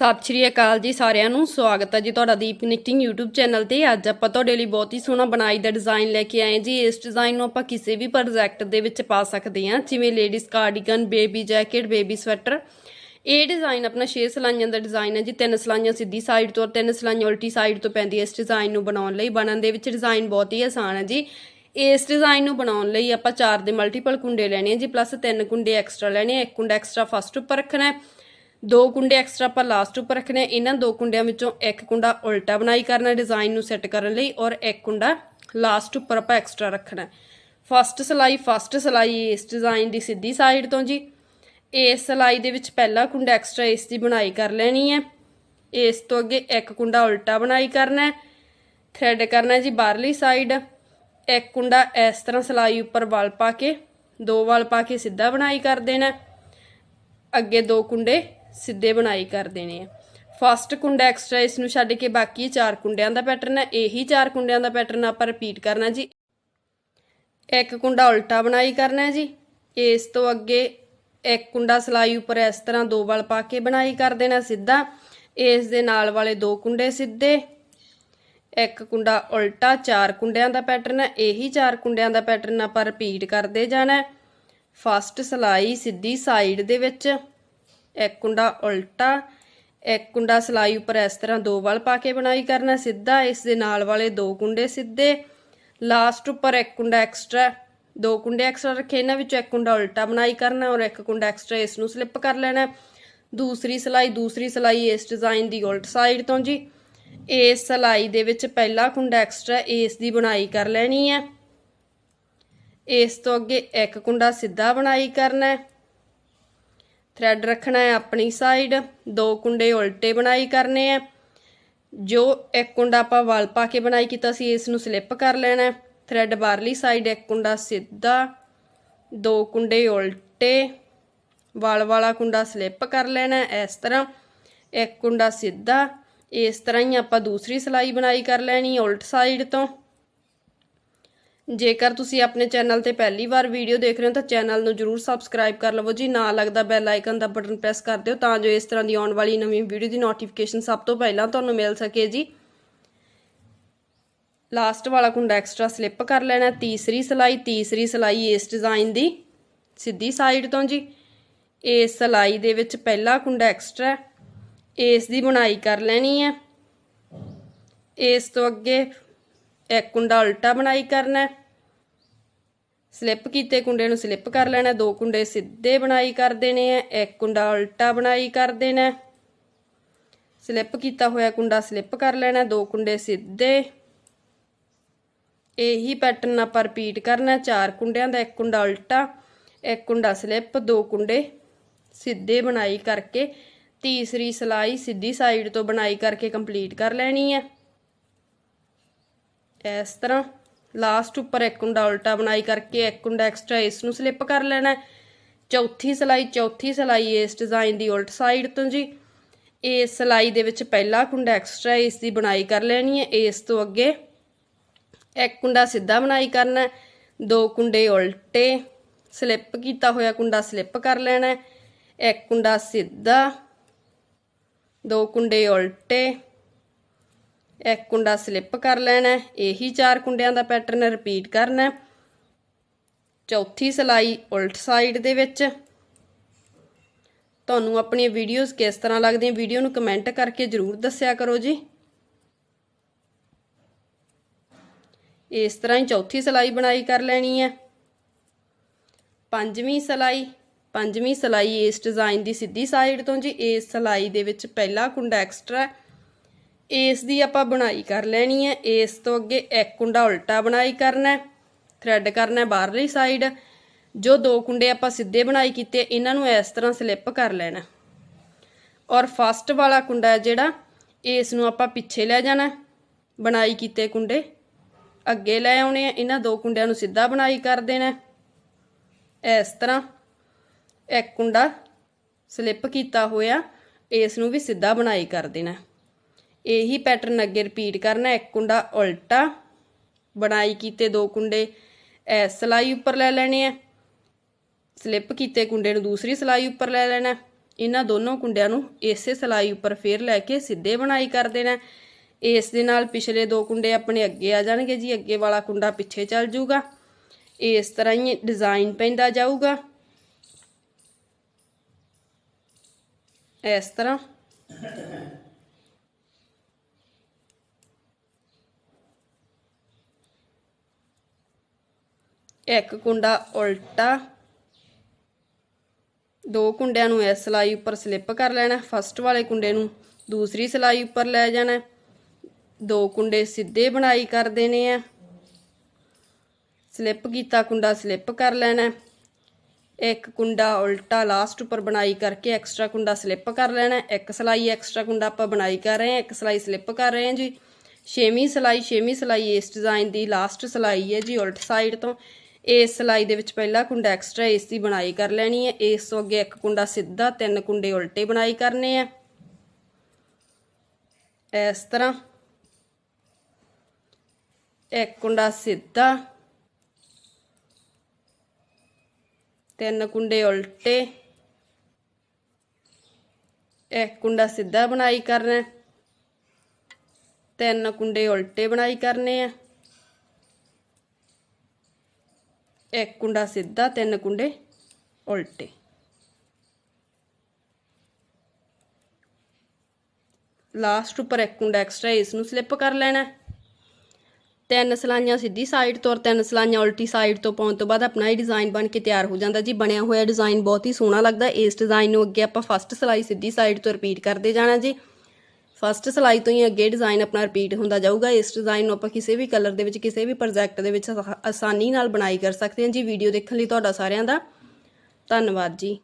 ਸਤਿ ਸ਼੍ਰੀ ਅਕਾਲ ਜੀ ਸਾਰਿਆਂ ਨੂੰ, ਸਵਾਗਤ ਹੈ ਜੀ ਤੁਹਾਡਾ ਦੀਪ ਕਨੈਕਟਿੰਗ YouTube ਚੈਨਲ ਤੇ। ਅੱਜ ਆਪਾਂ ਤੁਹਾਡੇ ਲਈ ਬਹੁਤ ਹੀ ਸੋਹਣਾ ਬਣਾਈ ਦਾ ਡਿਜ਼ਾਈਨ ਲੈ ਕੇ ਆਏ ਜੀ। ਇਸ ਡਿਜ਼ਾਈਨ ਨੂੰ ਆਪਾਂ ਕਿਸੇ ਵੀ ਪ੍ਰੋਜੈਕਟ ਦੇ ਵਿੱਚ ਪਾ ਸਕਦੇ ਹਾਂ, ਜਿਵੇਂ ladies cardigan baby jacket baby sweater ਇਹ ਡਿਜ਼ਾਈਨ ਆਪਣਾ 6 ਸਲਾਈਆਂ ਦਾ ਡਿਜ਼ਾਈਨ ਹੈ ਜੀ। ਤਿੰਨ ਸਲਾਈਆਂ ਸਿੱਧੀ ਸਾਈਡ ਤੋਂ ਔਰ ਤਿੰਨ ਸਲਾਈਆਂ ਉਲਟੀ ਸਾਈਡ ਤੋਂ ਪੈਂਦੀ ਹੈ। ਇਸ ਡਿਜ਼ਾਈਨ ਨੂੰ ਬਣਾਉਣ ਲਈ ਬਣਨ ਦੇ ਵਿੱਚ ਡਿਜ਼ਾਈਨ ਬਹੁਤ ਹੀ ਆਸਾਨ ਹੈ ਜੀ। ਇਸ ਡਿਜ਼ਾਈਨ ਨੂੰ ਬਣਾਉਣ ਲਈ ਆਪਾਂ ਚਾਰ ਦੇ ਮਲਟੀਪਲ ਕੁੰਡੇ ਲੈਣੇ ਆ ਜੀ ਪਲੱਸ ਤਿੰਨ ਕੁੰਡੇ ਐਕਸਟਰਾ ਲੈਣੇ ਆ। ਇੱਕ ਕੁੰਡਾ ਐਕਸਟਰਾ ਫਸਟ ਉੱਪਰ ਰੱਖਣਾ ਹੈ। ਦੋ ਕੁੰਡੇ ਐਕਸਟਰਾ ਆਪਾਂ ਲਾਸਟ ਉੱਪਰ ਰੱਖਣੇ ਇਹਨਾਂ ਦੋ ਕੁੰਡਿਆਂ ਵਿੱਚੋਂ ਇੱਕ ਕੁੰਡਾ ਉਲਟਾ ਬਣਾਈ ਕਰਨਾ ਡਿਜ਼ਾਈਨ ਨੂੰ ਸੈੱਟ ਕਰਨ ਲਈ, ਔਰ ਇੱਕ ਕੁੰਡਾ ਲਾਸਟ ਉੱਪਰ ਆਪਾਂ ਐਕਸਟਰਾ ਰੱਖਣਾ ਫਸਟ ਸਲਾਈ ਫਸਟ ਸਲਾਈ ਇਸ ਡਿਜ਼ਾਈਨ ਦੀ ਸਿੱਧੀ ਸਾਈਡ ਤੋਂ ਜੀ। ਇਸ ਸਲਾਈ ਦੇ ਵਿੱਚ ਪਹਿਲਾ ਕੁੰਡਾ ਐਕਸਟਰਾ ਇਸ ਦੀ ਬਣਾਈ ਕਰ ਲੈਣੀ ਹੈ। ਇਸ ਤੋਂ ਅੱਗੇ ਇੱਕ ਕੁੰਡਾ ਉਲਟਾ ਬਣਾਈ ਕਰਨਾ ਹੈ। ਥ੍ਰੈਡ ਕਰਨਾ ਜੀ ਬਾਹਰਲੀ ਸਾਈਡ ਇੱਕ ਕੁੰਡਾ ਇਸ ਤਰ੍ਹਾਂ ਸਲਾਈ ਉੱਪਰ ਵਲ ਪਾ ਕੇ, ਦੋ ਵਲ ਪਾ ਕੇ ਸਿੱਧਾ ਬਣਾਈ ਕਰ ਦੇਣਾ ਅੱਗੇ ਦੋ ਕੁੰਡੇ ਸਿੱਧੇ ਬਣਾਈ ਕਰ ਦੇਣੇ ਆ ਫਸਟ ਕੁੰਡਾ ਐਕਸਟਰਾ ਇਸ ਨੂੰ ਛੱਡ ਕੇ ਬਾਕੀ ਚਾਰ ਕੁੰਡਿਆਂ ਦਾ ਪੈਟਰਨ ਹੈ। ਇਹੀ ਚਾਰ ਕੁੰਡਿਆਂ ਦਾ ਪੈਟਰਨ ਆਪਾਂ ਰਿਪੀਟ ਕਰਨਾ ਜੀ। ਇੱਕ ਕੁੰਡਾ ਉਲਟਾ ਬਣਾਈ ਕਰਨਾ ਹੈ ਜੀ। ਇਸ ਤੋਂ ਅੱਗੇ ਇੱਕ ਕੁੰਡਾ ਸਲਾਈ ਉੱਪਰ ਇਸ ਤਰ੍ਹਾਂ ਦੋ ਵਲ ਪਾ ਕੇ ਬਣਾਈ ਕਰ ਦੇਣਾ ਸਿੱਧਾ। ਇਸ ਦੇ ਨਾਲ ਵਾਲੇ ਦੋ ਕੁੰਡੇ ਸਿੱਧੇ। ਇੱਕ ਕੁੰਡਾ ਉਲਟਾ ਚਾਰ ਕੁੰਡਿਆਂ ਦਾ ਪੈਟਰਨ ਹੈ। ਇਹੀ ਚਾਰ ਕੁੰਡਿਆਂ ਦਾ ਪੈਟਰਨ ਆਪਾਂ ਰਿਪੀਟ ਕਰਦੇ ਜਾਣਾ ਫਸਟ ਸਲਾਈ ਸਿੱਧੀ ਸਾਈਡ ਦੇ ਵਿੱਚ। ਇੱਕ ਕੁੰਡਾ ਉਲਟਾ, ਇੱਕ ਕੁੰਡਾ ਸਲਾਈ ਉੱਪਰ ਇਸ ਤਰ੍ਹਾਂ ਦੋ ਵਲ ਪਾ ਕੇ ਬਣਾਈ ਕਰਨਾ ਸਿੱਧਾ, ਇਸ ਦੇ ਨਾਲ ਵਾਲੇ ਦੋ ਕੁੰਡੇ ਸਿੱਧੇ। ਲਾਸਟ ਉੱਪਰ ਇੱਕ ਕੁੰਡਾ ਐਕਸਟਰਾ ਦੋ ਕੁੰਡੇ ਐਕਸਟਰਾ ਰੱਖੇ ਇਹਨਾਂ ਵਿੱਚੋਂ ਇੱਕ ਕੁੰਡਾ ਉਲਟਾ ਬਣਾਈ ਕਰਨਾ ਔਰ ਇੱਕ ਕੁੰਡਾ ਐਕਸਟਰਾ ਇਸ ਨੂੰ ਸਲਿੱਪ ਕਰ ਲੈਣਾ। ਦੂਸਰੀ ਸਲਾਈ ਦੂਸਰੀ ਸਲਾਈ ਇਸ ਡਿਜ਼ਾਈਨ ਦੀ ਉਲਟ ਸਾਈਡ ਤੋਂ ਜੀ। ਇਸ ਸਲਾਈ ਦੇ ਵਿੱਚ ਪਹਿਲਾ ਕੁੰਡਾ ਐਕਸਟਰਾ ਇਸ ਦੀ ਬੁਣਾਈ ਕਰ ਲੈਣੀ ਹੈ। ਇਸ ਤੋਂ ਅੱਗੇ ਇੱਕ ਕੁੰਡਾ ਸਿੱਧਾ ਬਣਾਈ ਕਰਨਾ ਹੈ। ਥ੍ਰੈਡ ਰੱਖਣਾ ਹੈ ਆਪਣੀ ਸਾਈਡ ਦੋ ਕੁੰਡੇ ਉਲਟੇ ਬਣਾਈ ਕਰਨੇ ਆ ਜੋ ਇੱਕ ਕੁੰਡਾ ਆਪਾਂ ਵਲ ਪਾ ਕੇ ਬਣਾਈ ਕੀਤਾ ਸੀ, ਇਸ ਨੂੰ ਸਲਿੱਪ ਕਰ ਲੈਣਾ ਹੈ। ਥ੍ਰੈਡ ਬਾਹਰਲੀ ਸਾਈਡ ਇੱਕ ਕੁੰਡਾ ਸਿੱਧਾ, ਦੋ ਕੁੰਡੇ ਉਲਟੇ, ਵਲ ਵਾਲਾ ਕੁੰਡਾ ਸਲਿੱਪ ਕਰ ਲੈਣਾ ਇਸ ਤਰ੍ਹਾਂ। ਇੱਕ ਕੁੰਡਾ ਸਿੱਧਾ, ਇਸ ਤਰ੍ਹਾਂ ਹੀ ਆਪਾਂ ਦੂਸਰੀ ਸਲਾਈ ਬਣਾਈ ਕਰ ਲੈਣੀ ਉਲਟ ਸਾਈਡ ਤੋਂ। ਜੇਕਰ ਤੁਸੀਂ ਆਪਣੇ ਚੈਨਲ ਤੇ ਪਹਿਲੀ ਵਾਰ ਵੀਡੀਓ ਦੇਖ ਰਹੇ ਹੋ ਤਾਂ ਚੈਨਲ ਨੂੰ ਜਰੂਰ ਸਬਸਕ੍ਰਾਈਬ ਕਰ ਲਵੋ ਜੀ। ਨਾਲ ਲੱਗਦਾ ਬੈਲ ਆਈਕਨ ਦਾ ਬਟਨ ਪ੍ਰੈਸ ਕਰ ਦਿਓ ਤਾਂ ਜੋ ਇਸ ਤਰ੍ਹਾਂ ਦੀ ਆਉਣ ਵਾਲੀ ਨਵੀਂ ਵੀਡੀਓ ਦੀ ਨੋਟੀਫਿਕੇਸ਼ਨ ਸਭ ਤੋਂ ਪਹਿਲਾਂ ਤੁਹਾਨੂੰ ਮਿਲ ਸਕੇ ਜੀ। ਲਾਸਟ ਵਾਲਾ ਕੁੰਡਾ ਐਕਸਟਰਾ ਸਲਿੱਪ ਕਰ ਲੈਣਾ ਤੀਸਰੀ ਸਲਾਈ ਤੀਸਰੀ ਸਲਾਈ ਇਸ ਡਿਜ਼ਾਈਨ ਦੀ ਸਿੱਧੀ ਸਾਈਡ ਤੋਂ ਜੀ। ਇਸ ਸਲਾਈ ਦੇ ਵਿੱਚ ਪਹਿਲਾ ਕੁੰਡਾ ਐਕਸਟਰਾ ਇਸ ਦੀ ਬੁਣਾਈ ਕਰ ਲੈਣੀ ਹੈ। ਇਸ ਤੋਂ ਅੱਗੇ ਇੱਕ ਕੁੰਡਾ ਉਲਟਾ ਬੁਣਾਈ ਕਰਨਾ ਹੈ। ਸਲਿੱਪ ਕੀਤੇ ਕੁੰਡੇ ਨੂੰ ਸਲਿੱਪ ਕਰ ਲੈਣਾ, ਦੋ ਕੁੰਡੇ ਸਿੱਧੇ ਬਣਾਈ ਕਰ ਦੇਣੇ ਆ, ਇੱਕ ਕੁੰਡਾ ਉਲਟਾ ਬਣਾਈ ਕਰ ਦੇਣਾ। ਸਲਿੱਪ ਕੀਤਾ ਹੋਇਆ ਕੁੰਡਾ ਸਲਿੱਪ ਕਰ ਲੈਣਾ, ਦੋ ਕੁੰਡੇ ਸਿੱਧੇ। ਇਹੀ ਪੈਟਰਨ ਆਪਾਂ ਰਿਪੀਟ ਕਰਨਾ, ਚਾਰ ਕੁੰਡਿਆਂ ਦਾ ਇੱਕ ਕੁੰਡਾ ਉਲਟਾ, ਇੱਕ ਕੁੰਡਾ ਸਲਿੱਪ, ਦੋ ਕੁੰਡੇ ਸਿੱਧੇ ਬਣਾਈ ਕਰਕੇ, ਤੀਸਰੀ ਸਲਾਈ ਸਿੱਧੀ ਸਾਈਡ ਤੋਂ ਬਣਾਈ ਕਰਕੇ ਕੰਪਲੀਟ ਕਰ ਲੈਣੀ ਹੈ ਇਸ ਤਰ੍ਹਾਂ ਲਾਸਟ ਉੱਪਰ ਇੱਕ ਕੁੰਡਾ ਉਲਟਾ ਬਣਾਈ ਕਰਕੇ, ਇੱਕ ਕੁੰਡਾ ਐਕਸਟਰਾ ਇਸ ਨੂੰ ਸਲਿੱਪ ਕਰ ਲੈਣਾ ਚੌਥੀ ਸਲਾਈ ਚੌਥੀ ਸਲਾਈ ਇਸ ਡਿਜ਼ਾਈਨ ਦੀ ਉਲਟ ਸਾਈਡ ਤੋਂ ਜੀ। ਇਸ ਸਲਾਈ ਦੇ ਵਿੱਚ ਪਹਿਲਾ ਕੁੰਡਾ ਐਕਸਟਰਾ ਇਸ ਦੀ ਬਣਾਈ ਕਰ ਲੈਣੀ ਹੈ, ਇਸ ਤੋਂ ਅੱਗੇ ਇੱਕ ਕੁੰਡਾ ਸਿੱਧਾ ਬਣਾਈ ਕਰਨਾ ਦੋ ਕੁੰਡੇ ਉਲਟੇ ਸਲਿੱਪ ਕੀਤਾ ਹੋਇਆ ਕੁੰਡਾ ਸਲਿੱਪ ਕਰ ਲੈਣਾ ਇੱਕ ਕੁੰਡਾ ਸਿੱਧਾ, ਦੋ ਕੁੰਡੇ ਉਲਟੇ ਇੱਕ ਕੁੰਡਾ ਸਲਿੱਪ ਕਰ ਲੈਣਾ, ਇਹੀ ਚਾਰ ਕੁੰਡਿਆਂ ਦਾ ਪੈਟਰਨ ਰਿਪੀਟ ਕਰਨਾ। ਚੌਥੀ ਸਲਾਈ ਉਲਟ ਸਾਈਡ ਦੇ ਵਿੱਚ। ਤੁਹਾਨੂੰ ਆਪਣੀਆਂ ਵੀਡੀਓਜ਼ ਕਿਸ ਤਰ੍ਹਾਂ ਲੱਗਦੀਆਂ ਵੀਡੀਓ ਨੂੰ ਕਮੈਂਟ ਕਰਕੇ ਜਰੂਰ ਦੱਸਿਆ ਕਰੋ ਜੀ। ਇਸ ਤਰ੍ਹਾਂ ਹੀ ਚੌਥੀ ਸਲਾਈ ਬਣਾਈ ਕਰ ਲੈਣੀ ਹੈ। ਪੰਜਵੀਂ ਸਲਾਈ ਪੰਜਵੀਂ ਸਲਾਈ ਇਸ ਡਿਜ਼ਾਈਨ ਦੀ ਸਿੱਧੀ ਸਾਈਡ ਤੋਂ ਜੀ, ਇਸ ਸਲਾਈ ਦੇ ਵਿੱਚ ਪਹਿਲਾ ਕੁੰਡਾ ਐਕਸਟਰਾ ਇਸ ਦੀ ਆਪਾਂ ਬੁਣਾਈ ਕਰ ਲੈਣੀ ਹੈ। ਇਸ ਤੋਂ ਅੱਗੇ ਇੱਕ ਕੁੰਡਾ ਉਲਟਾ ਬਣਾਈ ਕਰਨਾ ਥਰੈਡ ਕਰਨਾ ਬਾਹਰਲੀ ਸਾਈਡ ਜੋ ਦੋ ਕੁੰਡੇ ਆਪਾਂ ਸਿੱਧੇ ਬਣਾਈ ਕੀਤੇ, ਇਹਨਾਂ ਨੂੰ ਇਸ ਤਰ੍ਹਾਂ ਸਲਿੱਪ ਕਰ ਲੈਣਾ ਔਰ ਫਸਟ ਵਾਲਾ ਕੁੰਡਾ ਜਿਹੜਾ, ਇਸ ਨੂੰ ਆਪਾਂ ਪਿੱਛੇ ਲੈ ਜਾਣਾ ਬਣਾਈ ਕੀਤੇ ਕੁੰਡੇ ਅੱਗੇ ਲੈ ਆਉਣੇ ਆ ਇਹਨਾਂ ਦੋ ਕੁੰਡਿਆਂ ਨੂੰ ਸਿੱਧਾ ਬਣਾਈ ਕਰ ਦੇਣਾ ਇਸ ਤਰ੍ਹਾਂ ਇੱਕ ਕੁੰਡਾ ਸਲਿੱਪ ਕੀਤਾ ਹੋਇਆ, ਇਸ ਨੂੰ ਵੀ ਸਿੱਧਾ ਬਣਾਈ ਕਰ ਦੇਣਾ ਇਹੀ ਪੈਟਰਨ ਅੱਗੇ ਰਿਪੀਟ ਕਰਨਾ, ਇੱਕ ਕੁੰਡਾ ਉਲਟਾ, ਬਣਾਈ ਕੀਤੇ ਦੋ ਕੁੰਡੇ ਇਸ ਸਲਾਈ ਉੱਪਰ ਲੈ ਲੈਣੇ ਆ। ਸਲਿੱਪ ਕੀਤੇ ਕੁੰਡੇ ਨੂੰ ਦੂਸਰੀ ਸਲਾਈ ਉੱਪਰ ਲੈ ਲੈਣਾ। ਇਹਨਾਂ ਦੋਨੋਂ ਕੁੰਡਿਆਂ ਨੂੰ ਇਸੇ ਸਿਲਾਈ ਉੱਪਰ ਫੇਰ ਲੈ ਕੇ ਸਿੱਧੇ ਬਣਾਈ ਕਰ ਦੇਣਾ। ਇਸ ਦੇ ਨਾਲ ਪਿਛਲੇ ਦੋ ਕੁੰਡੇ ਆਪਣੇ ਅੱਗੇ ਆ ਜਾਣਗੇ ਜੀ, ਅੱਗੇ ਵਾਲਾ ਕੁੰਡਾ ਪਿੱਛੇ ਚੱਲ ਜਾਊਗਾ। ਇਸ ਤਰ੍ਹਾਂ ਹੀ ਡਿਜ਼ਾਈਨ ਪੈਂਦਾ ਜਾਊਗਾ। ਇਸ ਤਰ੍ਹਾਂ ਇੱਕ ਕੁੰਡਾ ਉਲਟਾ, ਦੋ ਕੁੰਡਿਆਂ ਨੂੰ ਇਸ ਸਿਲਾਈ ਉੱਪਰ ਸਲਿੱਪ ਕਰ ਲੈਣਾ ਫਸਟ ਵਾਲੇ ਕੁੰਡੇ ਨੂੰ ਦੂਸਰੀ ਸਿਲਾਈ ਉੱਪਰ ਲੈ ਜਾਣਾ, ਦੋ ਕੁੰਡੇ ਸਿੱਧੇ ਬਣਾਈ ਕਰ ਦੇਣੇ ਆ। ਸਲਿੱਪ ਕੀਤਾ, ਕੁੰਡਾ ਸਲਿੱਪ ਕਰ ਲੈਣਾ, ਇੱਕ ਕੁੰਡਾ ਉਲਟਾ ਲਾਸਟ ਉੱਪਰ ਬਣਾਈ ਕਰਕੇ ਐਕਸਟਰਾ ਕੁੰਡਾ ਸਲਿੱਪ ਕਰ ਲੈਣਾ, ਇੱਕ ਸਿਲਾਈ ਐਕਸਟਰਾ ਕੁੰਡਾ ਆਪਾਂ ਬਣਾਈ ਕਰ ਰਹੇ ਹਾਂ, ਇੱਕ ਸਿਲਾਈ ਸਲਿੱਪ ਕਰ ਰਹੇ ਹਾਂ ਜੀ। ਛੇਵੀਂ ਸਿਲਾਈ ਛੇਵੀਂ ਸਿਲਾਈ ਇਸ ਡਿਜ਼ਾਈਨ ਦੀ ਲਾਸਟ ਸਿਲਾਈ ਹੈ ਜੀ, ਉਲਟ ਸਾਈਡ ਤੋਂ। ਇਸ ਸਿਲਾਈ ਦੇ ਵਿੱਚ ਪਹਿਲਾ ਕੁੰਡਾ ਐਕਸਟਰਾ ਇਸ ਦੀ ਬਣਾਈ ਕਰ ਲੈਣੀ ਹੈ। ਇਸ ਤੋਂ ਅੱਗੇ ਇੱਕ ਕੁੰਡਾ ਸਿੱਧਾ, ਤਿੰਨ ਕੁੰਡੇ ਉਲਟੇ ਬਣਾਈ ਕਰਨੇ ਆ। ਇਸ ਤਰ੍ਹਾਂ ਇੱਕ ਕੁੰਡਾ ਸਿੱਧਾ, ਤਿੰਨ ਕੁੰਡੇ ਉਲਟੇ, ਇੱਕ ਕੁੰਡਾ ਸਿੱਧਾ ਬਣਾਈ ਕਰਨਾ ਤਿੰਨ ਕੁੰਡੇ ਉਲਟੇ ਬਣਾਈ ਕਰਨੇ ਆ। ਇੱਕ ਕੁੰਡਾ ਸਿੱਧਾ, ਤਿੰਨ ਕੁੰਡੇ ਉਲਟੇ। ਲਾਸਟ ਉੱਪਰ ਇੱਕ ਕੁੰਡਾ ਐਕਸਟਰਾ ਇਸ ਨੂੰ ਸਲਿੱਪ ਕਰ ਲੈਣਾ। ਤਿੰਨ ਸਲਾਈਆਂ ਸਿੱਧੀ ਸਾਈਡ ਤੋਂ ਔਰ ਤਿੰਨ ਸਲਾਈਆਂ ਉਲਟੀ ਸਾਈਡ ਤੋਂ ਪਾਉਣ ਤੋਂ ਬਾਅਦ ਆਪਣਾ ਇਹ ਡਿਜ਼ਾਈਨ ਬਣ ਕੇ ਤਿਆਰ ਹੋ ਜਾਂਦਾ ਜੀ। ਬਣਿਆ ਹੋਇਆ ਡਿਜ਼ਾਈਨ ਬਹੁਤ ਹੀ ਸੋਹਣਾ ਲੱਗਦਾ। ਇਸ ਡਿਜ਼ਾਈਨ ਨੂੰ ਅੱਗੇ ਆਪਾਂ ਫਸਟ ਸਲਾਈ ਸਿੱਧੀ ਸਾਈਡ ਤੋਂ ਰਿਪੀਟ ਕਰਦੇ ਜਾਣਾ ਜੀ। ਫਸਟ ਸਲਾਈ ਤੋਂ ਹੀ ਅੱਗੇ ਡਿਜ਼ਾਈਨ ਆਪਣਾ ਰਿਪੀਟ ਹੁੰਦਾ ਜਾਊਗਾ। ਇਸ ਡਿਜ਼ਾਈਨ ਨੂੰ ਆਪਾਂ ਕਿਸੇ ਵੀ ਕਲਰ ਦੇ ਵਿੱਚ, ਕਿਸੇ ਵੀ ਪ੍ਰੋਜੈਕਟ ਦੇ ਵਿੱਚ ਆਸਾ- ਆਸਾਨੀ ਨਾਲ ਬਣਾਈ ਕਰ ਸਕਦੇ ਹਾਂ। ਜੀ ਵੀਡੀਓ ਦੇਖਣ ਲਈ ਤੁਹਾਡਾ ਸਾਰਿਆਂ ਦਾ ਧੰਨਵਾਦ ਜੀ।